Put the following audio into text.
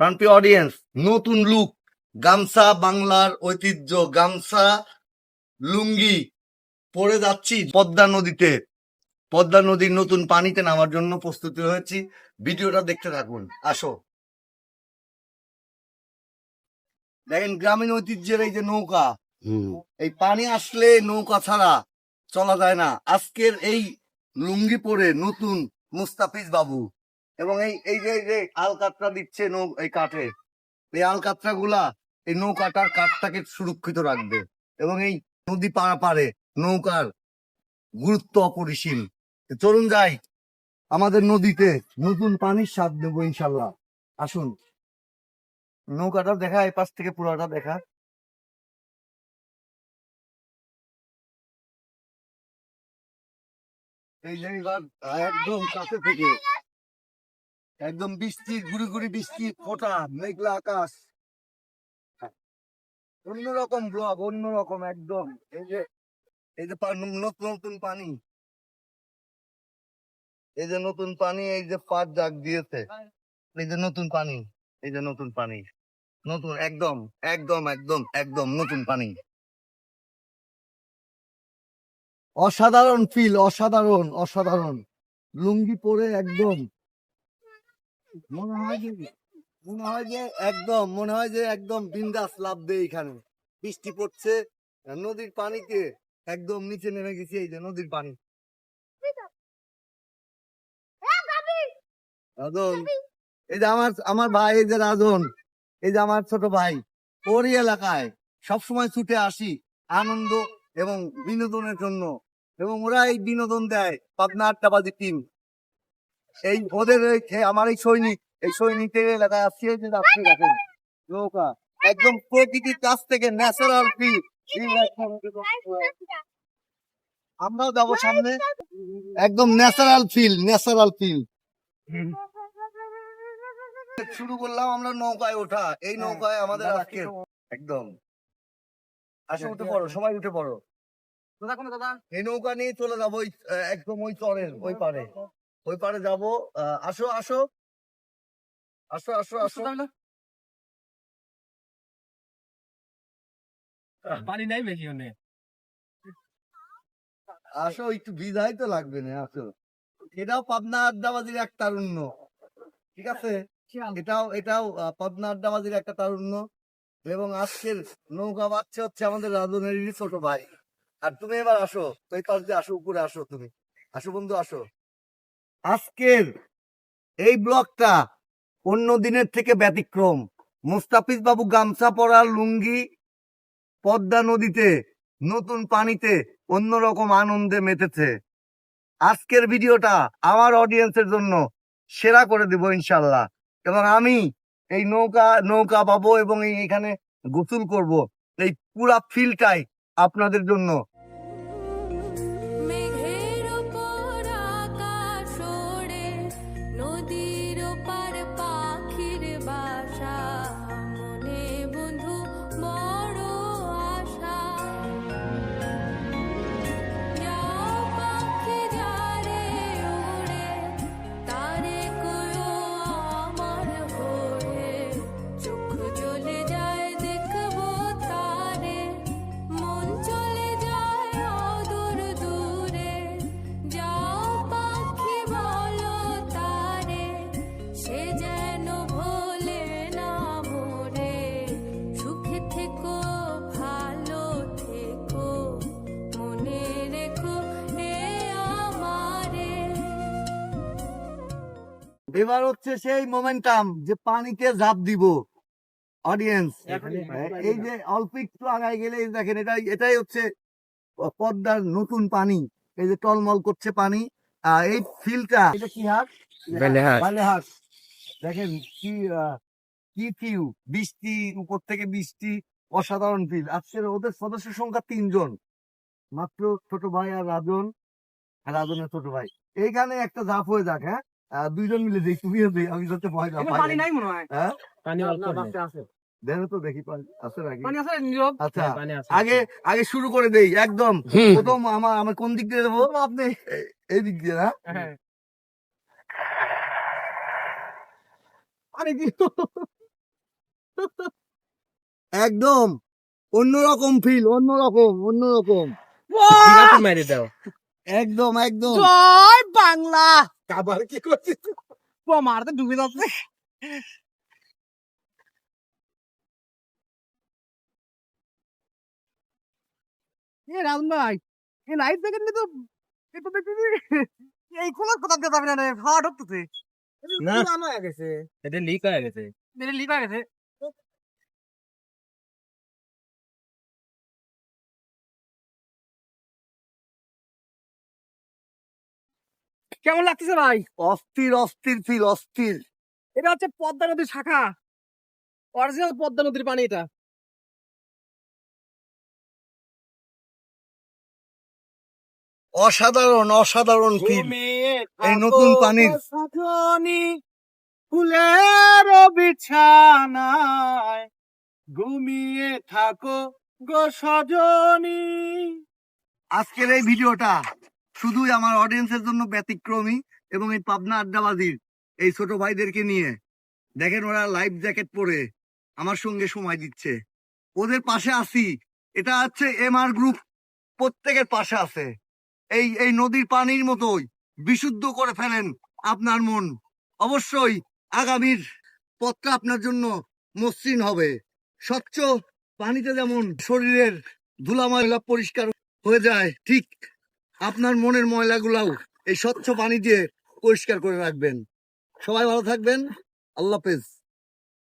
প্রাণপ্রিয় অডিয়েন্স নতুন লুক গামছা বাংলার ঐতিহ্য গামছা লুঙ্গি পরে যাচ্ছি পদ্মা নদীতে। পদ্মা নদীর নতুন পানিতে নামার জন্য প্রস্তুতি হয়েছি। ভিডিওটা দেখতে থাকুন। আসো। দেখেন গ্রামীণ ঐতিহ্যের এই যে নৌকা এই পানি আসলে নৌকা ছাড়া চলা যায় না। আজকের এই লুঙ্গি পরে নতুন মুস্তাফিজ বাবু এবং এই এই যে যে আলকাতরা দিচ্ছে নৌ, এই কাঠে, এই আলকাতরা গুলা এই নৌকাটার কাঠটাকে সুরক্ষিত রাখবে এবং এই নদী পাড়ে নৌকার গুরুত্ব অপরিসীম। চলুন যাই আমাদের নদীতে নতুন পানির স্বাদ দেবো ইনশাল্লাহ। আসুন। নৌকাটা দেখা, এই পাশ থেকে পুরোটা দেখা। এই যে একদম কাছে থেকে একদম বৃষ্টি, গুড়ি গুড়ি বৃষ্টি, ফোটা, মেঘলা আকাশ। অন্যরকম ব্লগ, অন্যরকম একদম। এই যে এই যে নতুন নতুন পানি। এই যে নতুন পানি, এই যে পাট জাগ দিয়েছে। এই যে নতুন পানি, এই যে নতুন পানি। নতুন, একদম একদম একদম একদম নতুন পানি। অসাধারণ ফিল অসাধারণ অসাধারণ। লুঙ্গি পরে একদম মনে হয় যে, মনে হয় যে একদম, মনে হয় যে একদম বিন্দাস লাভ দেয় এখানে বৃষ্টি পড়ছে, নদীর পানিতে একদম নিচে নেমে গেছি এই যে নদীর পানি। রাজন, এই যে আমার আমার ভাই, এই যে রাজন, এই যে আমার ছোট ভাই, ওরই এলাকায় সবসময় ছুটে আসি আনন্দ এবং বিনোদনের জন্য। এবং ওরা এই বিনোদন দেয়, পাবনা আটটাবাজি টিম এই ওদের আমার এই সৈনিক এই সৈনিকের এলাকায় আসছে যে যাত্রী দেখেন নৌকা একদম প্রকৃতির কাছ থেকে ন্যাচারাল ফিল। আমরাও যাব সামনে। একদম ন্যাচারাল ফিল ন্যাচারাল ফিল। শুরু করলাম আমরা নৌকায় ওঠা। এই নৌকায় আমাদের আজকে একদম। আসো উঠে পড়ো সবাই উঠে পড়ো। দাদা? এই নৌকা নিয়ে চলে যাব একদম ওই চরের ওই পারে ওই পারে যাব। আসো আসো। আসো আসো আসো। পানি নাই বেশি অনেক আসো একটু বিদায় তো লাগবে না আসো। এটাও পাবনা আড্ডাবাজির এক তারুণ্য। ঠিক আছে? এটাও এটাও পাবনা আড্ডাবাজির একটা তারুণ্য। এবং আজকের নৌকা বাচ্চা হচ্ছে আমাদের রাজনেরই ছোট ভাই। আর তুমি এবার আসো। ওই পাশ দিয়ে আসো উপরে আসো তুমি। আসো বন্ধু আসো। আজকের এই ব্লগটা অন্য দিনের থেকে ব্যতিক্রম। মুস্তাফিজ বাবু গামছা পরা লুঙ্গি পদ্মা নদীতে, নতুন পানিতে অন্যরকম আনন্দে মেতেছে। আজকের ভিডিওটা আমার অডিয়েন্সের জন্য সেরা করে দেব ইনশাল্লাহ এবং আমি এই নৌকা নৌকা পাবো এবং এখানে গোসল করব। এই পুরা ফিলটাই আপনাদের জন্য এবার হচ্ছে সেই মোমেন্টাম যে পানিতে ঝাঁপ দিব। অডিয়েন্স এই যে অল্প একটু আগায় গেলে দেখেন এটাই এটাই হচ্ছে পদ্মার নতুন পানি। এই যে টলমল করছে পানি আর এই ফিলটা। এটা কি হাট বেলেহাট। দেখেন কি আহ, কি ফিউ বৃষ্টি উপর থেকে বৃষ্টি অসাধারণ ফিল আজকের ওদের সদস্য সংখ্যা তিনজন। মাত্র ছোট ভাই আর রাজন। আর রাজনের ছোট ভাই। এইখানে একটা ঝাঁপ হয়ে যাক হ্যাঁ? দুইজন মিলে দেই তুমিও দেই আমি যাতে ভয় না পাই। পানি নাই মনে হয়। হ্যাঁ? পানি অল্প নেই। দেখো তো দেখি পানি আছে নাকি? পানি আছে নীরব। আচ্ছা হ্যাঁ, পানি আছে। আগে আগে শুরু করে দেই একদম। প্রথম আমার আমার কোন দিক দিয়ে দেবো আপনি এই দিক দিয়ে না হ্যাঁ। আরে কি একদম। অন্যরকম ফিল অন্যরকম অন্যরকম। মেরে দাও। একদম একদম। জয় বাংলা! আবার কি করছিস? মারতে ডুবে যাচ্ছে। এ রাম ভাই এ লাইট দেখেন তো এটা দেখতে এই কোন কথা দিয়ে যাবে না হাওয়া ঢুকতেছে। না। না গেছে। এটা লিক হয়ে গেছে। মেরে লিক হয়ে গেছে। কেমন লাগতেছে ভাই? অস্থির অস্থির ফিল অস্থির। এটা হচ্ছে পদ্মা নদীর শাখা। অরিজিনাল পদ্মা নদীর পানি এটা। অসাধারণ অসাধারণ ফিল এই নতুন পানির সাধনী ফুলের বিছানায়। ঘুমিয়ে থাকো গো সজনী। আজকের এই ভিডিওটা শুধুই আমার অডিয়েন্সের জন্য ব্যতিক্রমী এবং এই পাবনা আড্ডাবাজির এই ছোট ভাইদেরকে নিয়ে। দেখেন ওরা লাইফ জ্যাকেট পরে আমার সঙ্গে সময় দিচ্ছে। ওদের পাশে আছি। এটা হচ্ছে এমআর গ্রুপ প্রত্যেকের পাশে আছে। এই এই নদীর পানির মতোই বিশুদ্ধ করে ফেলেন আপনার মন। অবশ্যই আগামীর পথটা আপনার জন্য মসৃণ হবে। স্বচ্ছ পানিতে যেমন শরীরের ধুলা ময়লা পরিষ্কার হয়ে যায়, ঠিক আপনার মনের ময়লাগুলাও এই স্বচ্ছ পানি দিয়ে পরিষ্কার করে রাখবেন। সবাই ভালো থাকবেন। আল্লাহ হাফেজ।